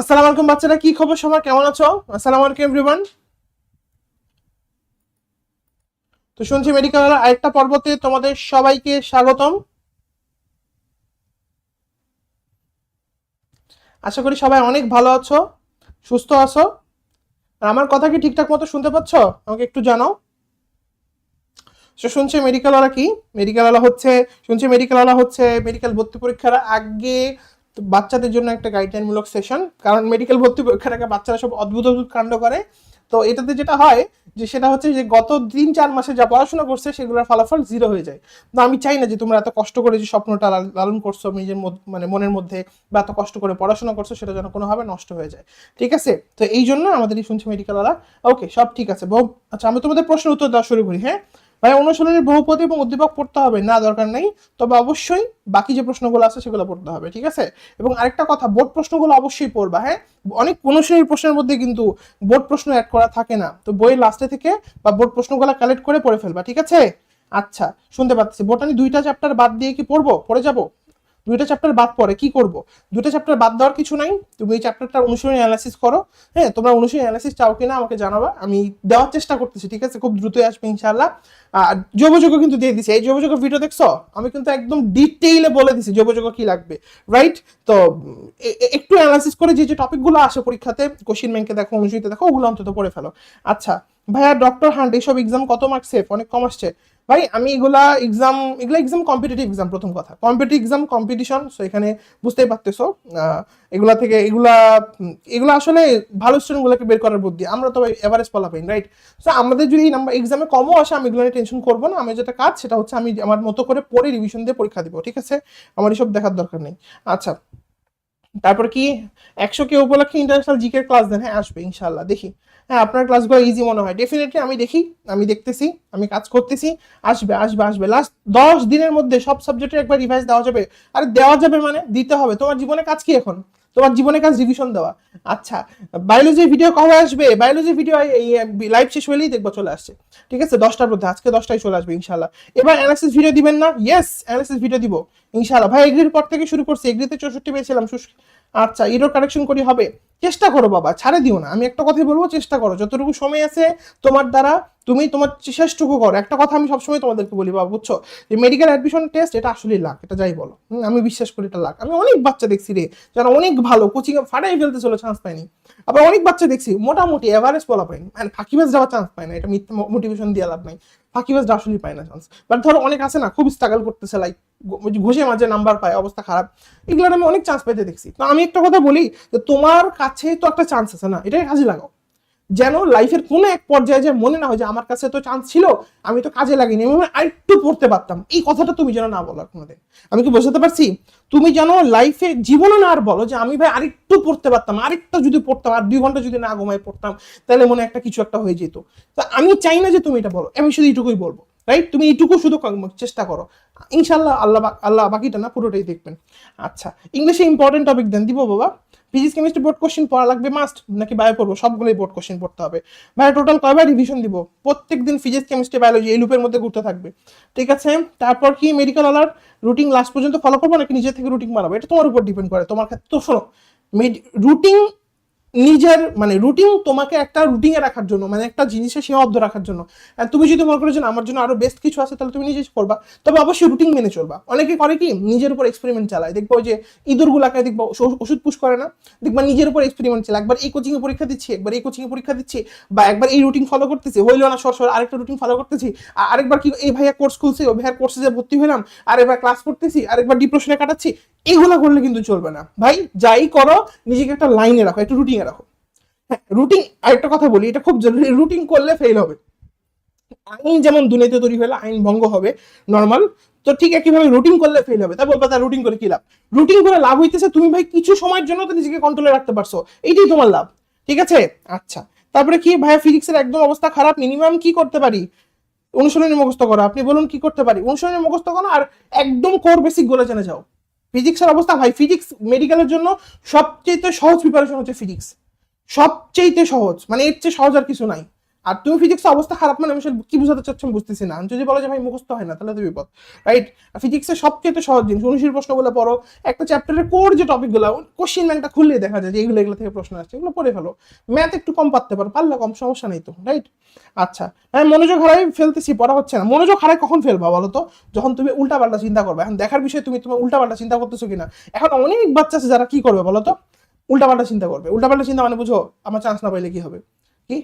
আসসালামু আলাইকুম বাচ্চারা, কি খবর সবার? কেমন আছো? আসসালামু আলাইকুম এভরিওয়ান তো শুনছি মেডিকেল আরেকটা পর্বতে তোমাদের সবাইকে স্বাগতম। আশা করি সবাই অনেক ভালো আছো, সুস্থ আছো। আমার কথা কি ঠিকঠাক মতো শুনতে পাচ্ছ? আমাকে একটু জানাও। শুনছে মেডিকেলওয়ালা কি? মেডিকেলওয়ালা হচ্ছে, শুনছে মেডিকেলওয়ালা হচ্ছে মেডিকেল ভর্তি পরীক্ষার আগে তো বাচ্চাদের জন্য একটা গাইডলাইনমূলক সেশন কারণ মেডিকেল ভর্তি পরীক্ষার আগে বাচ্চারা সব অদ্ভুত অদ্ভুত কাণ্ড করে। তো এটাতে যেটা হয় যে সেটা হচ্ছে যে গত তিন চার মাসে যা পড়াশোনা করছে সেগুলোর ফলাফল জিরো হয়ে যায়। তো আমি চাই না যে তোমরা এত কষ্ট করে যে স্বপ্নটা লাল- লালন করছ নিজের মানে মনের মধ্যে, বা এত কষ্ট করে পড়াশোনা করছ সেটা যেন কোনোভাবে নষ্ট হয়ে যায়। ঠিক আছে? তো এই জন্য আমাদের এই শুনছি মেডিকেলওয়ালা ওকে সব ঠিক আছে। আচ্ছা আমি তোমাদের প্রশ্নের উত্তর দেওয়া শুরু করি হ্যাঁ? ভাই, অনুশীলনের বহুপদী এবং উদ্দীপক পড়তে হবে। না, দরকার নেই। তবে অবশ্যই বাকি যে প্রশ্নগুলো আছে সেগুলো পড়তে হবে, ঠিক আছে? এবং আরেকটা কথা, বোর্ড প্রশ্নগুলো অবশ্যই পড়বা হ্যাঁ? অনেক অনুশীলনের প্রশ্নের মধ্যে কিন্তু বোর্ড প্রশ্ন অ্যাড করা থাকে না। তো বইয়ের লাস্টে থেকে বা বোর্ড প্রশ্নগুলো কালেক্ট করে পড়ে ফেলবা, ঠিক আছে? আচ্ছা শুনতে পাচ্ছি। বোটানি দুইটা চ্যাপ্টার বাদ দিয়ে কি পড়ব? পড়ে যাব? দুইটা চ্যাপ্টার বাদ পড়ে, কি করব? দুইটা চ্যাপ্টার বাদ দেওয়ার কিছু নাই। তুমি এই চ্যাপ্টারটা অনুশীলনী অ্যানালাইসিস করো। হ্যাঁ তোমরা অনুশীলনী অ্যানালাইসিস চাও কিনা আমাকে জানাবা। আমি দেওয়ার চেষ্টা করতেছি, ঠিক আছে? খুব দ্রুতই আসবে, ইনশাআল্লাহ। আর যোগাযোগ কিন্তু দিয়ে দিছি। এই যোগাযোগ ভিডিও দেখছ? আমি কিন্তু একদম ডিটেইলে বলে দিছি যোগাযোগ কি লাগবে রাইট তো একটু অ্যানালাইসিস করে যে যে টপিকগুলো আসে পরীক্ষাতে কোশ্চিন ব্যাংকে দেখো, অনুশীলনীতে দেখো, ওগুলো অন্তত পড়ে ফেলো। আচ্ছা ভাইয়া ডক্টর হান্ট এইসব এক্সাম কত মার্ক সেফ অনেক কম আসছে। ভাই, আমি এগুলা এক্সাম এগুলা এক্সাম কম্পিটিটিভ এক্সাম প্রথম কথা। কম্পিটিটিভ এক্সাম কম্পিটিশন সো এখানে বুঝতেই পারতেছো এগুলা থেকে, এগুলা এগুলা আসলে ভালো স্টুডেন্টগুলোকে বের করার বুদ্ধি। আমরা তো এভারেজ ফলা পাই রাইট সো আমাদের যদি নাম্বার এক্সামে কমও আসে, আমি এগুলো নিয়ে টেনশন করব না। আমি যেটা কাজ, সেটা হচ্ছে আমি আমার মতো করে পড়ে রিভিশন দিয়ে পরীক্ষা দিব, ঠিক আছে? আমার এসব দেখার দরকার নেই। আচ্ছা তারপর কি? একশো কে উপলক্ষে ইন্টারন্যাশনাল জিকের ক্লাস দেন হ্যাঁ আসবে ইনশাল্লাহ দেখি। হ্যাঁ আপনার ক্লাসগুলো ইজি মনে হয়। ডেফিনেটলি আমি দেখি, আমি দেখতেছি, আমি কাজ করতেছি, আসবে আসবে আসবে। লাস্ট দশ দিনের মধ্যে সব সাবজেক্টের একবার রিভাইজ দেওয়া যাবে। আর দেওয়া যাবে মানে? দিতে হবে। তোমার জীবনে কাজ কি এখন? তোমার জীবনে কাজ রিভিশন দেওয়া। আচ্ছা বায়োলজি ভিডিও কবে আসবে? বায়োলজি ভিডিও লাইভ শেষ হলেই দেখব চলে আসছে। ঠিক আছে? দশটার মধ্যে, আজকে দশটায় চলে আসবে ইনশাল্লাহ এবার অ্যানালিসিস ভিডিও দিবেন না? ইয়েস অ্যানালিসিস ভিডিও দিব ইনশাল্লাহ ভাই এগ্রির পর থেকে শুরু করছি। এগ্রিতে চৌষট্টি পেয়েছিলাম আচ্ছা ইরোর কারেকশন করি, হবে? চেষ্টা করো বাবা, ছাড়ে দিও না। আমি একটা কথাই বলব, চেষ্টা করো। যতটুকু সময় আছে তোমার দ্বারা, তুমি তোমার শেষটুকু করো। একটা কথা আমি সবসময় তোমাদেরকে বলি বাবা, বুঝছ? যে মেডিকেল অ্যাডমিশন টেস্ট এটা আসলেই লাখ এটা যাই বলো। আমি বিশ্বাস করি এটা লাখ আমি অনেক বাচ্চা দেখছি রে, যারা অনেক ভালো কোচিং ফাটাই ফেলতে চলে চান্স পায়নি। আবার অনেক বাচ্চা দেখছি, মোটামুটি এভারেজ বলা পায়নি মানে ফাঁকিবাজ যাওয়ার চান্স পায় না, এটা মিথ্যা মোটিভেশন দিয়ে লাভ নাই। ফাঁকিবাজ আসলেই পায় না চান্স বাট ধরো অনেক আছে না, খুব স্ট্রাগল করতেছে লাইক ঘুষে মাঝে নাম্বার পায়, অবস্থা খারাপ। এগুলোর আমি অনেক চান্স পেতে দেখছি। তো আমি একটা কথা বলি যে তোমার কাছে তো একটা চান্স আছে না এটাই কাজে লাগাও। যেন লাইফের কোনো এক পর্যায়ে যে মনে না হয় যে আমার কাছে তো চান্স ছিল, আমি তো কাজে লাগিনি, আমি আরেকটু পড়তে পারতাম। এই কথাটা তুমি যেন না বলো কোনোদিন। আমি কি বোঝাতে পারছি? তুমি যেন লাইফে জীবনে না আর বলো যে আমি ভাই আরেকটু পড়তে পারতাম, আরেকটা যদি পড়তাম, আর দুই ঘণ্টা যদি না ঘুমায় পড়তাম, তাহলে মনে একটা কিছু একটা হয়ে যেত। তা আমি চাই না যে তুমি এটা বলো, আমি শুধু এইটুকুই বলব। রাইট তুমি এইটুকু শুধু চেষ্টা করো। ইনশাল্লাহ আল্লাহ আল্লাহ বাকিটা না পুরোটাই দেখবেন। আচ্ছা ইংলিশে ইম্পর্টেন্ট টপিক দেন। দিব বাবা। ফিজিক্স কেমিস্ট্রি বোর্ড কোশ্চেন পড়া লাগবে মাস্ট নাকি বায়ো পড়ব? সবগুলোই বোর্ড কোশ্চেন পড়তে হবে। ভাই টোটাল কয়বার রিভিশন দিব? প্রত্যেক দিন ফিজিক্স কেমিস্ট্রি বায়োলজি এই লুপের মধ্যে ঘুরতে থাকবে। ঠিক আছে? তারপর কি? মেডিকেল আলার রুটিন লাস্ট পর্যন্ত ফলো করব নাকি নিজে থেকে রুটিন বানাবো? এটা তোমার উপর ডিপেন্ড করে। তোমার ক্ষেত্রে তো শোনো রুটিন নিজের মানে রুটিন তোমাকে একটা রুটিনে রাখার জন্য মানে একটা জিনিসে সীমাবদ্ধ রাখার জন্য। তুমি যদি মনে করো যে আমার জন্য আরও বেস্ট কিছু আছে, তাহলে তুমি নিজে করবা। তবে অবশ্যই রুটিন মেনে চলবা। অনেকে করে কি, নিজের উপর এক্সপেরিমেন্ট চালায়। দেখব যে ইঁদুরগুলাকে দেখব ওষ- ওষুধ পুশ করে না। দেখবা নিজের উপর এক্সপেরিমেন্ট চালায়। একবার এই কোচিং এ পরীক্ষা দিচ্ছি, একবার এই কোচিং এ পরীক্ষা দিচ্ছি, বা একবার এই রুটিন ফলো করতেছি। হইল না, সর সর, আরেকটা রুটিন ফলো করতেছি। আর আরেকবার কি, এই ভাইয়া কোর্স খুলছে ওই ভাইয়ার কোর্সে যে ভর্তি হলাম আর এবার ক্লাস করতেছি আরেকবার ডিপ্রেশনে কাটাচ্ছি। এইগুলো করলে কিন্তু চলবে না। ভাই, যাই করো, নিজেকে একটা লাইনে রাখো, একটা রুটিনে রাখো। হ্যাঁ রুটিন আরেকটা কথা বলি, এটা খুব জরুরি রুটিন করলে ফেল হবে। আইন যেমন দুনিয়াতে তৈরি হলে আইন ভঙ্গ হবে নর্মাল তো ঠিক একইভাবে রুটিন করলে ফেল হবে, তা বলবা তার রুটিন করে কি লাভ? রুটিন করে লাভ হইতেছে, তুমি ভাই কিছু সময়ের জন্য তো নিজেকে কন্ট্রোলে রাখতে পারছ এইটাই তোমার লাভ, ঠিক আছে? আচ্ছা তারপরে কি, ভাইয়া ফিজিক্সের একদম অবস্থা খারাপ মিনিমাম কি করতে পারি? অনুশীলনী মুখস্থ করো, আপনি বলুন কি করতে পারি? অনুশীলনী মুখস্থ করো, আর একদম কোর বেসিকগুলো জেনে যাও। ফিজিক্সের অবস্থা ভাই ফিজিক্স মেডিকেলের জন্য সবচেয়ে সহজ প্রিপারেশন হচ্ছে ফিজিক্স সবচেয়ে সহজ মানে এর চেয়ে সহজ আর কিছু নাই। আর তুমি ফিজিক্সের অবস্থা খারাপ মানে আমি কি বুঝাতে চাচ্ছ আমি বুঝতেছি না। যদি বলো যে ভাই মুখস্থ হয় না, তাহলে তো বিপদ। রাইট ফিজিক্সের সবচেয়ে সহজ জিনিস প্রশ্ন বলে পড়ো, একটা চ্যাপ্টারের কোর যে টপিকগুলো কোশ্চিন ব্যাংকটা খুললে দেখা যায় যে এগুলো এগুলো থেকে প্রশ্ন আসছে, এগুলো পড়ে ফেলো। ম্যাথ একটু কম পারতে পারো, পারলে কম, সমস্যা নেই তো রাইট আচ্ছা আমি মনোযোগ হারাই ফেলতেছি, পড়া হচ্ছে না। মনোযোগ হারাই কখন ফেলবা বলো তো? যখন তুমি উল্টাপাল্টা চিন্তা করবে। এখন দেখার বিষয়ে, তুমি তোমার উল্টাপাল্টা চিন্তা করতেছো কিনা? এখন অনেক বাচ্চা আছে যারা কি করবে বলো তো? উল্টাপাল্টা চিন্তা করবে। উল্টাপাল্টা চিন্তা মানে বুঝো, আমার চান্স না পাইলে কি হবে? কি?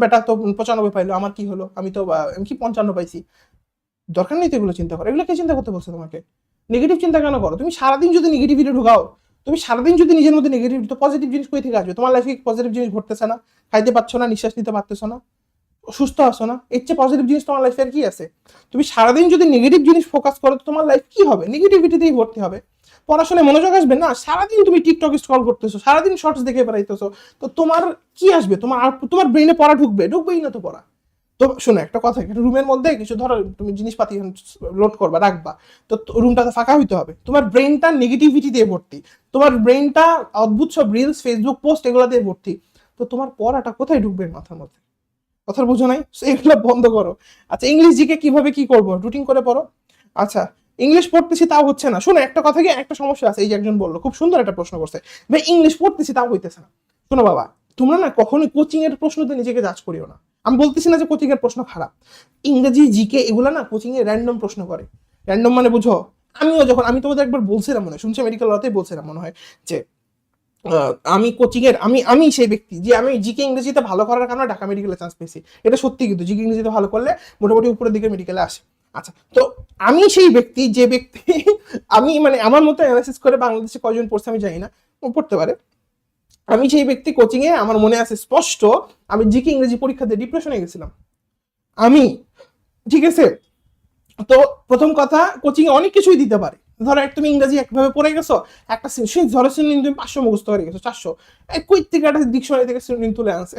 বেটা, তো পঁচানব্বই পাইলো, আমার কি হলো? আমি তো আমি কি পঞ্চান্ন পাইছি? দরকার নেই তো এগুলো চিন্তা করো এগুলো কে চিন্তা করতে বলছে তোমাকে? নেগেটিভ চিন্তা কেন করো? তুমি সারাদিন যদি নেগেটিভিটি ঢুকাও, তুমি সারাদিন যদি নিজের মধ্যে নেগেটিভ তো পজিটিভ জিনিস কই থেকে আসবে? তোমার লাইফে পজিটিভ জিনিস ঘটতেছে না? খাইতে পারছ না, নিঃশ্বাস নিতে পারতেছো না? সুস্থ আছো না? এর চেয়ে পজিটিভ জিনিস তোমার লাইফে আর কি আছে? তুমি সারাদিন যদি নেগেটিভ জিনিস ফোকাস করো, তো তোমার লাইফ কি হবে? নেগেটিভিটিতেই ভর্তি হবে। পড়াশোনায় মনোযোগ আসবে? না, সারাদিন তুমি টিকটক স্ক্রল করতেছো, সারাদিন শর্টস দেখে বেড়াইতেছো। তো তোমার কি আসবে? তোমার তোমার ব্রেনে পড়া ঢুকবে, ঢুকবেই না তো পড়া। তো শোনো, একটা কথা, একটা রুমের মধ্যে কিছু ধরো, তুমি জিনিসপাতি লোড করবা, রাখবা। তো রুমটা তো ফাঁকা হইতে হবে। তোমার ব্রেনটা নেগেটিভিটি দিয়ে ভর্তি। তোমার ব্রেনটা অদ্ভুত সব রিলস ফেসবুক পোস্ট এগুলো দিয়ে ভর্তি। তো তোমার পড়াটা কোথায় ঢুকবে মাথার মধ্যে? কথার বুঝো নাই? এগুলো বন্ধ করো। আচ্ছা ইংলিশ জিকে কীভাবে কি করব? রুটিন করে পড়ো। আচ্ছা ইংলিশ পড়তেছি তাও হচ্ছে না। শোনো, একটা কথা কি, একটা সমস্যা আছে, এই যে একজন বলল, খুব সুন্দর একটা প্রশ্ন করছে। ভাই ইংলিশ পড়তেছি তাও হইতেছে না। শোনো বাবা, তোমরা না কখনোই কোচিং এর প্রশ্নতে নিজেকে জাজ করিও না। আমি বলতেছি না যে কোচিং এর প্রশ্ন খারাপ। ইংরেজি জিকে এগুলো না কোচিং এ র্যান্ডম প্রশ্ন করে। র্যান্ডম মানে বুঝো, আমিও যখন, আমি তোমাদের একবার বলছিলাম মনে হয়, শুনছি মেডিকেল লতেই বলছিলাম মনে হয় যে আমি কোচিং এর, আমি আমি সেই ব্যক্তি যে আমি জিকে ইংরেজিতে ভালো করার কারণে ঢাকা মেডিকেলে চান্স পেয়েছি। এটা সত্যি কিন্তু জিকে ইংরেজিতে ভালো করলে মোটামুটি উপরের দিকে মেডিকেলে আসে। আচ্ছা তো আমি সেই ব্যক্তি, যে ব্যক্তি আমি মানে আমার মতো অ্যানালাইসিস করে বাংলাদেশে কয়জন পড়ছে আমি জানি না পড়তে পারে। আমি সেই ব্যক্তি কোচিং এ আমার মনে আছে স্পষ্ট, আমি জিকে ইংরেজি পরীক্ষা দিয়ে ডিপ্রেশনে গেছিলাম। আমি, ঠিক আছে? তো প্রথম কথা কোচিং এ অনেক কিছুই দিতে পারে। ধরো এক তুমি ইংরেজি একভাবে পড়ে গেছো, একটা সেই ধরো সিনোনিম তুমি পাঁচশো মুখস্থ হয়ে গেছো, চারশো। এই কই থেকে একটা ডিকশনারি থেকে সিনোনিম তুলে আনছে?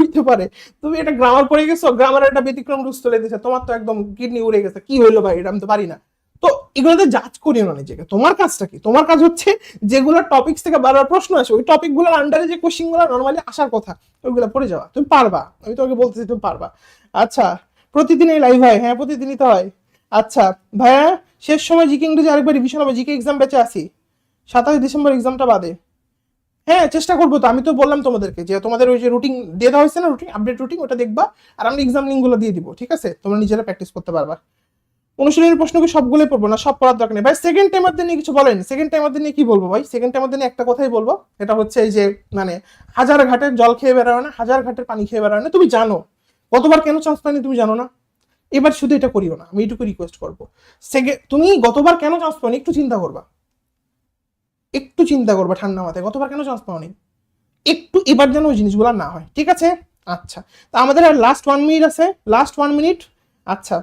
হইতে পারে। তুমি এটা গ্রামার পড়ে গেছো গ্রামার একটা ব্যতিক্রম রুজ তুলে দিয়েছে। তোমার তো একদম কিডনি উড়ে গেছে। কি হইল ভাই? এটা আমি তো পারি না। তো এগুলোতে জাজ করিও না নিজেকে। তোমার কাজটা কি? তোমার কাজ হচ্ছে যেগুলো টপিকস থেকে বারবার প্রশ্ন আসে, ওই টপিকগুলোর আন্ডারে যে কোশ্চিনগুলো নর্মালি আসার কথা, ওইগুলো পড়ে যাওয়া। তুমি পারবা। আমি তোমাকে বলতেছি, তুমি পারবা। আচ্ছা প্রতিদিন এই লাইভ হয়। হ্যাঁ প্রতিদিনই তো হয়। আচ্ছা ভাইয়া, শেষ সময় জিকে ইংরেজি আরেকবার রিভিশন হবে। জিকে এক্সাম বেঁচে আসি। সাতাশ ডিসেম্বর এক্সামটা বাদে। হ্যাঁ চেষ্টা করব তো। আমি তো বললাম তোমাদেরকে যে তোমাদের ওই যে রুটিন দিয়ে দেওয়া হয়েছে না রুটিন আপডেট রুটিন ওটা দেখবা। আর আমরা এক্সাম লিঙ্কগুলো দিয়ে দিব, ঠিক আছে? তোমরা নিজেরা প্র্যাকটিস করতে পারবা। অনুশীলনের প্রশ্ন কি সবগুলোই পড়ব না, সব পড়ার দরকার নেই। ভাই সেকেন্ড টাইমার নিয়ে কিছু বলেন। সেকেন্ড টাইমার নিয়ে কি বলব ভাই? সেকেন্ড টাইমার নিয়ে একটা কথাই বলব। এটা হচ্ছে এই যে মানে হাজার ঘাটের জল খেয়ে বেরোয় না, হাজার ঘাটের পানি খেয়ে বেরোয় না। তুমি জানো কতবার কেন চান্স পাইনি তুমি জানো না? এবার শুধু এটা করিও না, আমি এটুকু রিকোয়েস্ট করব। সেকেন্ড তুমি গতবার কেন চান্স পাওনি একটু চিন্তা করবা। একটু চিন্তা করবা ঠান্ডা মাথায়, গতবার কেন চান্স পাওনি? একটু এবার যেন ওই জিনিসগুলো না হয়, ঠিক আছে? আচ্ছা তা আমাদের আর লাস্ট ওয়ান মিনিট আছে লাস্ট ওয়ান মিনিট আচ্ছা।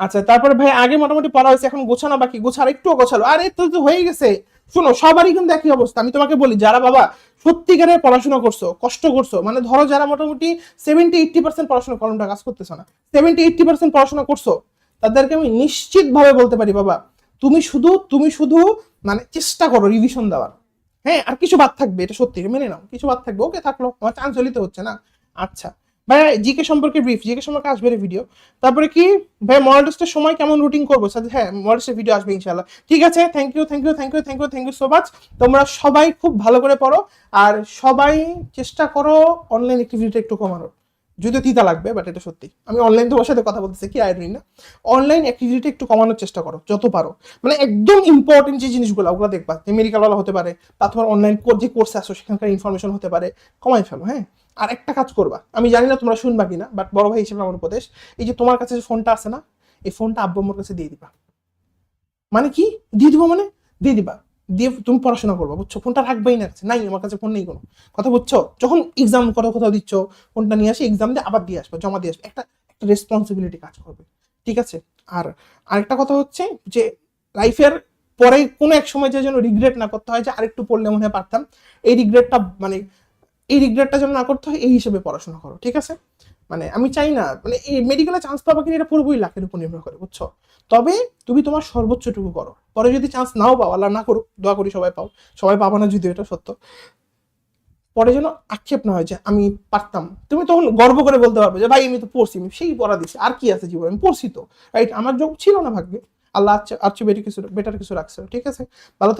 আচ্ছা তারপর ভাই, আগে মোটামুটি পড়া হয়েছে, এখন গোছানো বাকি গোছার একটু গোছালো। আর এত তো হয়ে গেছে। শোনো, সবারই কিন্তু একই অবস্থা। আমি তোমাকে বলি, যারা বাবা সত্যিকারের পড়াশোনা করছ, কষ্ট করছ মানে ধরো যারা মোটামুটি সেভেন্টি এইট্টি পার্সেন্ট পড়াশোনা কলমটা কাজ করতেছো না সেভেন্টি এইট্টি পার্সেন্ট পড়াশোনা করছ, তাদেরকে আমি নিশ্চিতভাবে বলতে পারি, বাবা তুমি শুধু তুমি শুধু মানে চেষ্টা করো রিভিশন দেওয়ার। হ্যাঁ আর কিছু বাদ থাকবে, এটা সত্যি মেনে নাও। কিছু বাদ থাকবে ওকে থাকল। আমার চান্স হলিতে হচ্ছে না। আচ্ছা। ভাই জিকে সম্পর্কে ব্রিফ জিকে সম্পর্কে আসবে ভিডিও তারপরে কি? ভাই মডেল টেস্টের সময় কেমন রুটিন করব? সাথে হ্যাঁ মডেল টেস্টের ভিডিও আসবে ইনশাল্লাহ ঠিক আছে thank you thank you thank you thank you thank you so much তোমরা সবাই খুব ভালো করে পড়ো। আর সবাই চেষ্টা করো অনলাইন অ্যাক্টিভিটি একটু কমানোর। যদিও তিতা লাগবে বাট এটা সত্যি। আমি অনলাইন তোমার সাথে কথা বলতেছি, কি আইডিয়া না? অনলাইন অ্যাক্টিভিটি একটু কমানোর চেষ্টা করো, যত পারো। মানে একদম ইম্পর্টেন্ট যে জিনিসগুলো, ওগুলো দেখবা। যে মেডিকেলওয়ালা হতে পারে বা তোমার অনলাইন কোর্স যে কোর্সে আসো সেখানকার ইনফরমেশন হতে পারে, কমাই ফেলো হ্যাঁ? আর একটা কাজ করবা। আমি জানি না তোমরা শুনবা কিনা বাট বড় ভাই হিসেবে আমার উপদেশ, এই যে তোমার কাছে যে ফোনটা আছে না, এই ফোনটা আব্বু আম্মুর কাছে দিয়ে দিবা। মানে কি? দিয়ে দিবা মানে? দিয়ে দিবা। দিয়ে তুমি পড়াশোনা করব, বুঝছ? ফোনটা রাখবেই না কাছে। নাই, আমার কাছে ফোন নেই কোনো। কথা বুঝছ? যখন এক্সাম কোথাও কোথাও দিচ্ছ, ফোনটা নিয়ে আসি এক্সাম দিয়ে আবার দিয়ে আসব, জমা দিয়ে আসবে। একটা একটা রেসপন্সিবিলিটি কাজ করবে। ঠিক আছে? আর আরেকটা কথা হচ্ছে যে লাইফের পরে কোনো এক সময় যে যেন রিগ্রেট না করতে হয়, যে আরেকটু পড়লে মনে হয় পারতাম। এই রিগ্রেটটা মানে এই রিগ্রেটটা যেন না করতে হয়, এই হিসেবে পড়াশোনা করো, ঠিক আছে? মানে আমি চাই না মানে এই মেডিকেলে চান্স পাবা কিনা, এটা পুরোপুরি লাখের উপর নির্ভর করে, বুঝছ? তবে তুমি তোমার সর্বোচ্চটুকু করো। পরে যদি চান্স নাও পাও, আল্লাহ না করুক, দোয়া করি সবাই পাও, সবাই পাবা না যদিও, এটা সত্য। পরে যেন আক্ষেপ না হয় যে আমি পারতাম। তুমি তখন গর্ব করে বলতে পারবে যে, ভাই, আমি তো পড়ছি, আমি সেই পড়া দিছি, আর কি আছে জীবনে? আমি পড়ছি তো। রাইট আমার যোগ ছিল না ভাগ্যে। আল্লাহ আর চেয়ে বেটার কিছু বেটার কিছু রাখছে, ঠিক আছে? ভালো থাকো